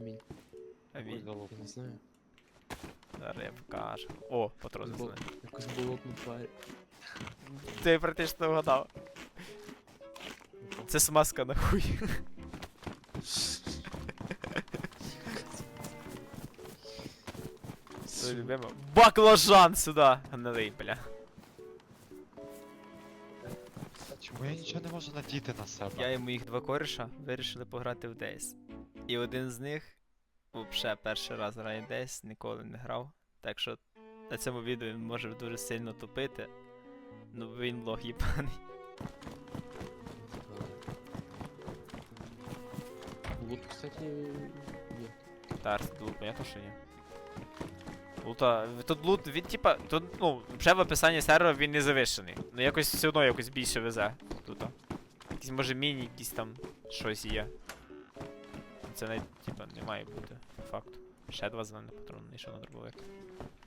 Амінь. Амінь. Я не знаю. Зараз я покажу. О, патрони Бо- знаю. Якось болотну тварь. Ти практично вгадав. Це смазка нахуй. Це любимо. Баклажан сюди! Гнилий, бля. Чому я нічого не можу надіти на себе? Я і моїх два кореша вирішили пограти в DayZ. І один з них, взагалі, перший раз грає DayZ, ніколи не грав. Так що на цьому відео він може дуже сильно тупити. Ну він лох їбаний. Лут, кстати, є. Так, лут, понятно, що ні. Лута, тут лут, він типа, тут, ну, вже в описанні сервера він не завишений. Ну якось все одно якось більше везе тут. Якісь може міні, якісь там щось є. Це навіть, типа, не має бути, по факту. Ще два зелених патрони, і ще на дробовик.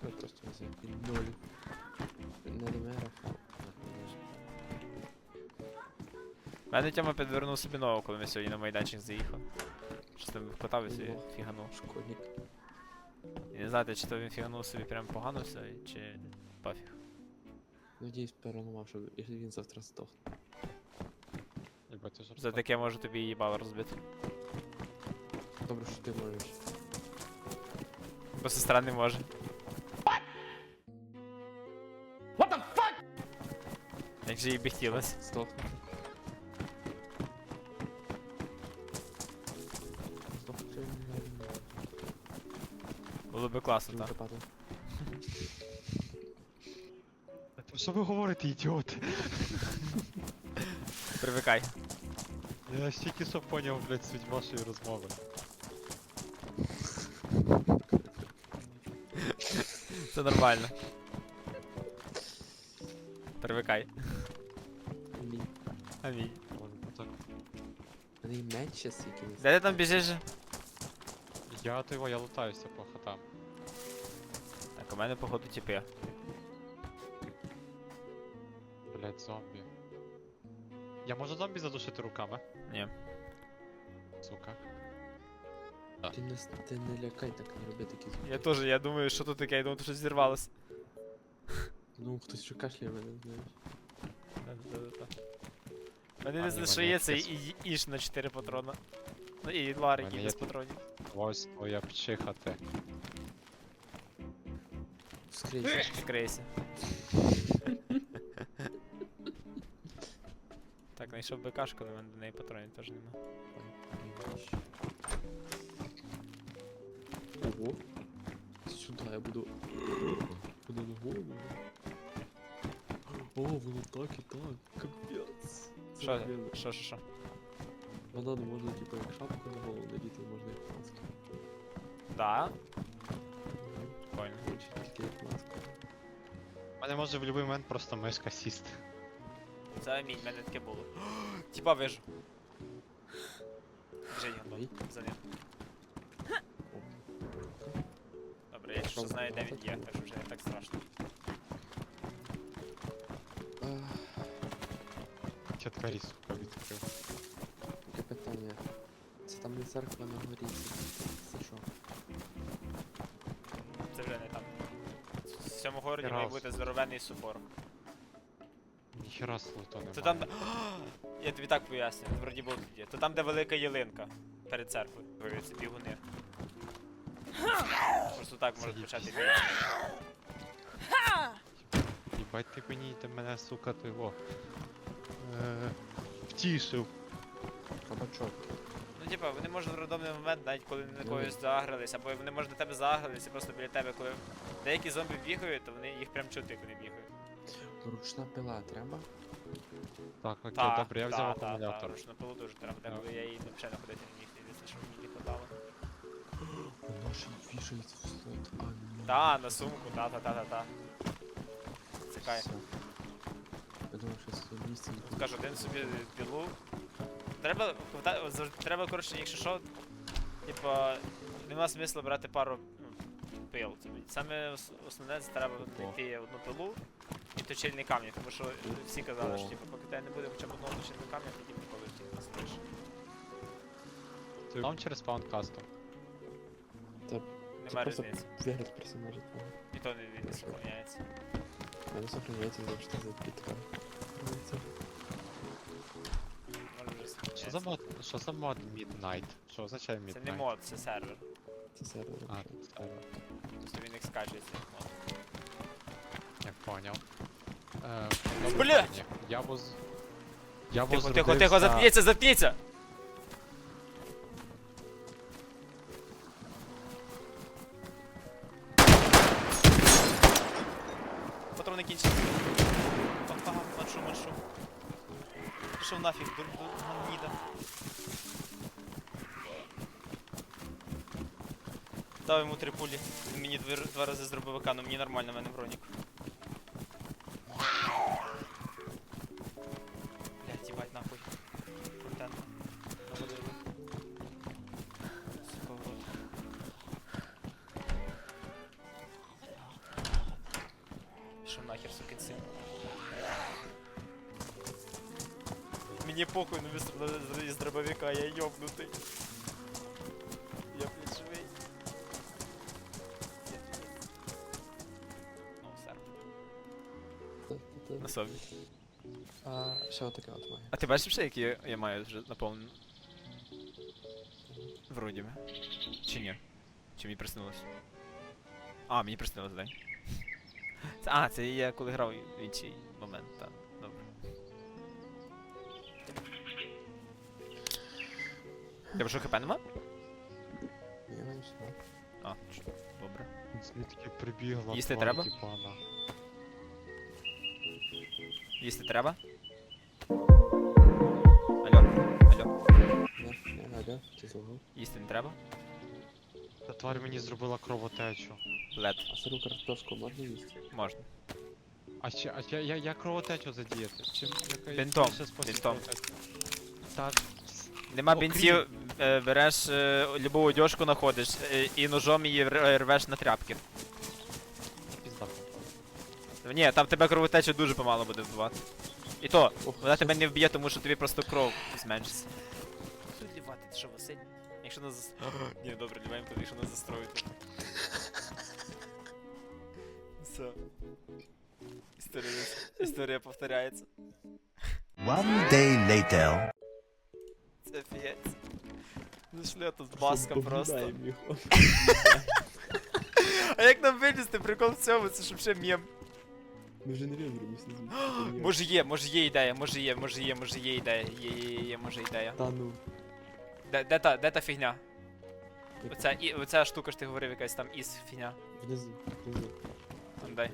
Я просто не знаю. Ноль. Не ремерах. Мене тема підвернув собі нового, коли ми сьогодні на майданчик заїхав. Щось там вкатав і фіганув. Школьник. І не знаєте, чи то він фіганув собі прям погано все, чи пофіг. Надіюсь, переламав, що він завтра здохне. За таке може тобі їбало розбити. Добре, що ти можеш. Бо сестра не може. Як же їй би хотілося. Здохнути. Здохнути. Було би класно, так. западав. Та Що ви говорите, ідіоти? Привикай. Я ж тільки що поняв, блядь, суть вашої розмови. Це нормально. Привикай. Амінь. Амінь. Може, так. У меч щас якийсь. Де ти там біжиш? Я то його, я лутаюся по хатам. Так, у мене походу тіпи. Блядь, зомбі. Я можу зомбі задушити руками? Ні. Сука. Ти не, ти не лякай так, не роби такі звуки. Я теж, я думаю, що тут таке, я думаю, щось зірвалося. Ну, хтось що кашляє мене, знаєш. Мене не залишається мене і іш на 4 патрона. Ну і лар, який є без тут- патронів. Ось твоя пчихати. Скрийся. Скрийся. Так, знайшов БКшку, але в мене до неї патронів теж нема. Ого. Я буду. Буду на голову. О, воно так і так. Капець. Це Що, реально. що, що, що? Банан можна типу як шапку на голову надіти, можна як маску. Да? Прикольно. Короче, тільки як маску. У мене може в будь-який момент просто мишка сісти. Це амінь, в мене таке було. Тіпа вижу. Біжить. Ой. За ним. Ще знаю, де він є, так що вже не так страшно. Двері, сука, відкрив. Таке питання. Це там не церква на горі, це, це що? Це вже не там. В цьому городі Раз. має бути здоровенний собор. Ніхера слуто немає. То там. де- Я тобі так поясню, вроді було тоді. То там, де велика ялинка перед церквою. Виявляється бігуни. Просто так можуть почати бігати. Їбать ти мені ти мене, сука, ти його. Е, втішив. Кабачок. Ну, типа, вони можуть в рандомний момент, навіть коли на Ну. когось загрались, або вони можуть на тебе загрались і просто біля тебе, коли деякі зомбі бігають, то вони їх прям чути, як вони бігають. Ручна пила треба? Так, окей, Та, добре, я та, взяв та, акумулятор. Та, ручну пилу дуже треба, деколи я її взагалі находити не міг, Й вішається в слот. А, ні. Та, на сумку, та, та, та, та, та. Це Я думав, що це місце Тут кажу, один собі пілу. Треба, треба, коротше, якщо що, типа, нема смисла брати пару ну, пил. Саме основне це треба знайти одну пилу і точильний камінь, тому що всі казали, що типу, поки тебе не буде хоча б одного точильного камня, тоді ти не зробиш. Ти через спаун кастом. Та Нема просто різниці. персонажа твого. І то не, він не сохраняється. Завжди за підка. Може вже Що за сохраняється. мод? Що за мод Midnight? Що означає Midnight? Це не мод, це сервер. це сервер. А, це Просто він як скачується як мод. я поняв. Е, добре, Блядь! Я воз... Я Тихо, тихо, возродився- тихо, заткніться, заткніться! Патрони кінчились. Папа, маншу, маншу. Пішов нафіг, гандіда. Дав йому три пулі. Він мені два, рази зробив АК, ну мені нормально, в мене бронік. Мені похуй, ну без з- з дробовика, я йобнутий. Я блядь, живий. Ну, все. Та. На собі. А ще отаке от має. А ти бачиш ще, які я, маю вже наповнено? Вроді би. Чи ні? Чи мені приснилось? А, мені приснилось, дай. А, це я коли грав в інший момент, так. Тебе що хп нема? Я не знаю. А, ч- добре. Звідки прибігла Їсти тварь, треба? тіпана. Їсти треба? Алло, алло, Не, не, Галя, ти злагав. їсти не треба? Та тварь мені зробила кровотечу. Лед, А сиру картошку можна їсти? можна. А ще, а я, я, я кровотечу задіяти. Чим, яка, Бінтом, бінтом. Та, Нема бінтів, е, береш е, любу одежку знаходиш е, і ножом її рвеш на тряпки. Ні, там тебе кровотеча дуже помало буде вбивати. І то, Ох, вона тебе не вб'є, тому що тобі просто кров зменшиться. Що лівати, ти що, Василь? Якщо нас зас... Ні, добре, ліваємо тоді, якщо нас застроїть. Все. Історія, історія повторяється. One day later. Це офігеть. Зайшли тут баска просто. А як нам вилізти? Прикол в цьому, це щоб ще мєм. Ми вже не виберемося звідси. Може є, може є ідея, може є, може є, може є ідея. Є, є, є, є, може ідея. Та ну. Де, де та, де та фігня? Оця, і, оця штука, що ти говорив, якась там із фігня. Внизу, внизу. Там дай.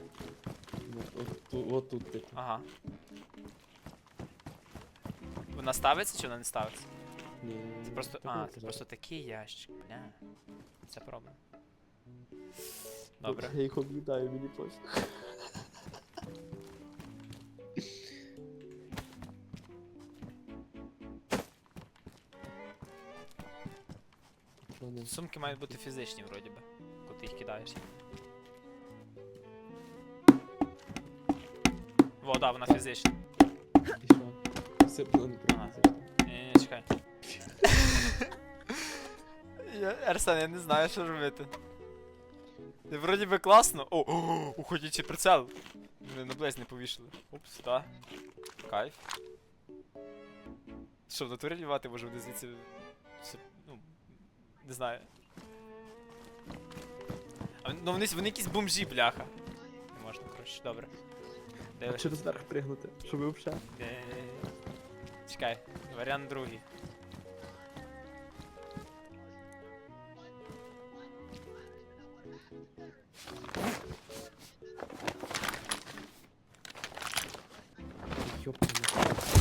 Ну, От, ту- от тут типу. Ага. Вона ставиться чи вона не ставиться? Це просто. А, це просто такий ящик, бля. Це проблема. Добре. Я їх об'їдаю, мені пофіг. Сумки мають бути фізичні, вроді би, коли ти їх кидаєш. Во, да, вона фізична. Все було не. Ні, ні, чекай. Я, Арсен, я не знаю, що робити. Ти вроді би класно. О, о, уходячи прицел. Мене на близь не повішали. Упс, да. Кайф. Що, в натурі лівати може вони звідси. все- Ну, не знаю. А, ну вони, вони якісь бомжі, бляха. Не можна, коротше, добре. Де ви Через верх пригнути, щоб ви взагалі. Е, Чекай, варіант другий.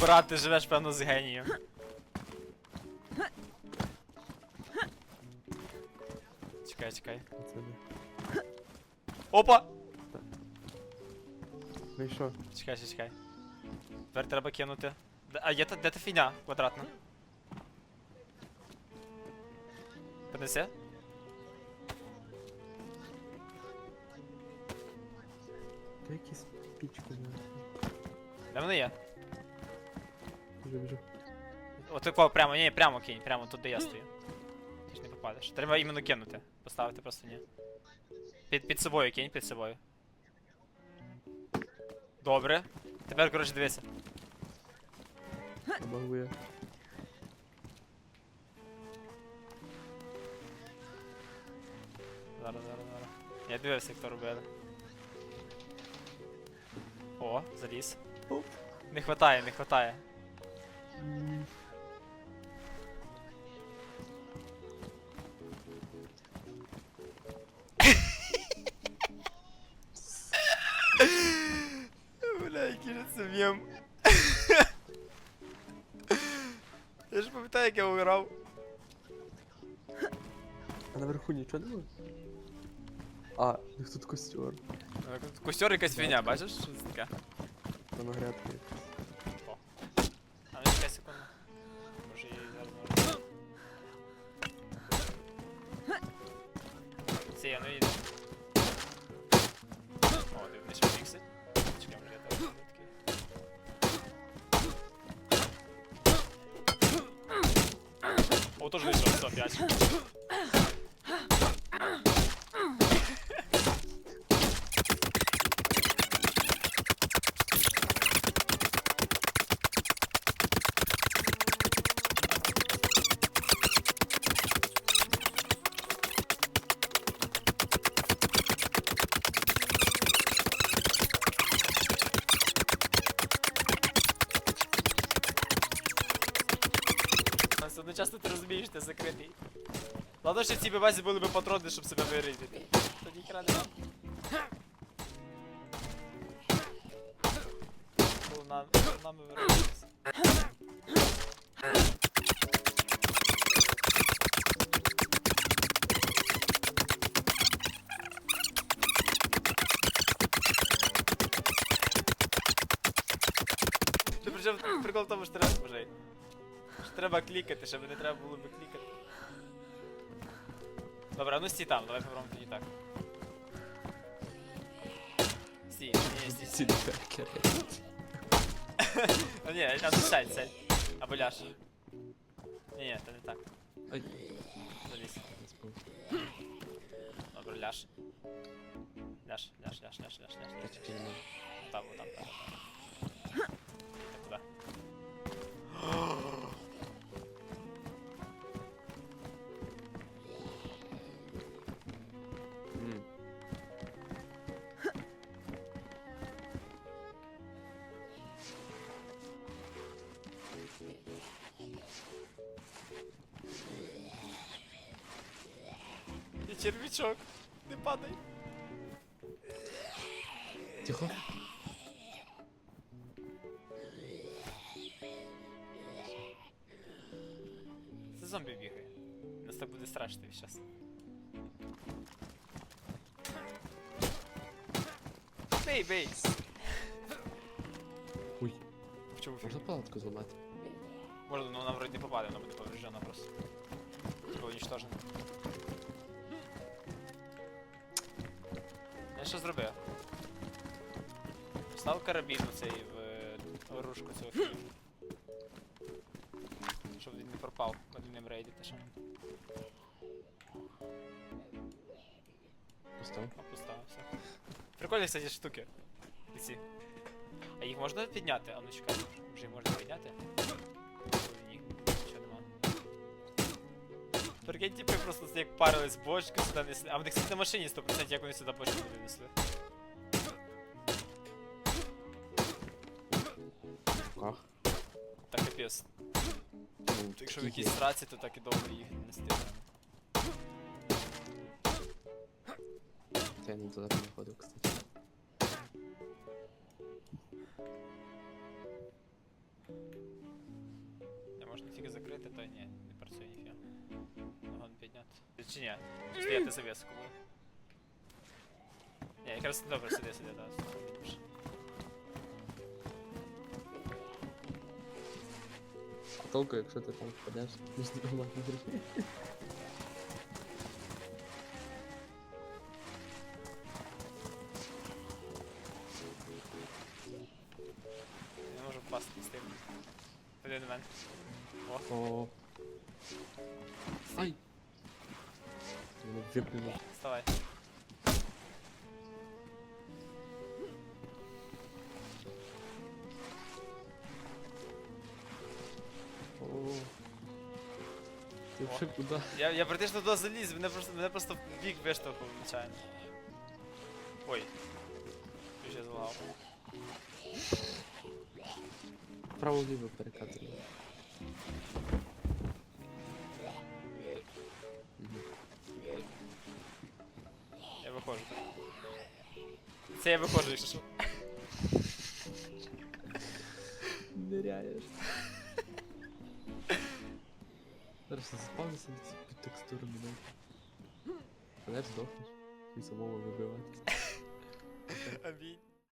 Брат, ти живеш, певно, з генієм. Чекай, чекай. Це не. Опа! Ну і що? Чекай, чекай, чекай. Тепер треба кинути. Де- А є та, де та фігня квадратна? Принеси? Та якісь пічки на. Де вони є? Вже вже. Отако, прямо, ні, прямо кинь, прямо тут, де я стою. Ти ж не попав. впадеш. Треба іменно кинути. Поставити просто ні. Під, під собою кинь, під собою. Добре. Тепер, коротше, дивися. Багує. Зараз, зараз, зараз. Я дивився, як то робили. О, заліз. Не хватає, не хватає. Бля, мєм. Я ж пам'ятаю, як я уграв. А наверху нічого немає? А, у тут костер. Костер якась фігня, бачиш? Що це таке? Там грядки. А закритий. Ладно, що в цій базі були б патрони, щоб себе вирізати. Тоді краде. Повна, нами виробилися. Причому прикол в тому, що треба, що треба клікати, щоб не треба було би клікати. Добре, а ну стій там, давай попробуємо тоді так. Стій, ні, ні, стій, стій. Ну ні, а ну сядь, сядь. Або ляж. Ні, ні, це не так. Ай, Залізь. не спав. Добре, ляж. Ляж, ляж, ляж, ляж, ляж, ляж, Я ляж. тільки не можу. Там, там, там. Так, куди? червячок. Не падай. Тихо. Це зомбі бігає. Нас так буде страшно зараз. Бей, бей! В чому можна палатку зламати? Можна, ну вона вроді не попаде, вона буде повреждена просто. Типа уничтожена. Що зробив? Став карабін цей в е, оружку цього фільму. Щоб він не пропав, коли ним рейдити ще. Постав. Опуставився. Прикольні, кстати, штуки. Ці. А їх можна підняти? А ну чекай, вже їх можна підняти? Прикинь, типи просто як парились бочки сюди несли. А в них кстати, на машині 100% як вони сюди бочку туди несли. В руках. Так капець. Ну, Якщо в таких якійсь сраці, то так і довго їх нести. є. Та я не туди не ходив, кстати. Я можна тільки закрити, то ні, не працює ніфіга. Ногон підняти. Чи ні? Чи стояти завіску буде? Ні, якраз добре сиди, сиди, да, сиди. А толку, якщо ти там впадеш, між нормально грі. Не можу впасти з тим. Ходи до мене. О. Вставай. Ти вже куди? Я, я практично туди заліз, мене просто, мене просто в бік виштовхнув, звичайно. Ой. Ти ще злагав. Право-ліво перекатує. Мгм. Виходжу. Це я виходжу, якщо що. Ниряєш. Зараз я заспавнився під текстурами, да? Знаєш, здохнеш. І самого вибивати. Амінь.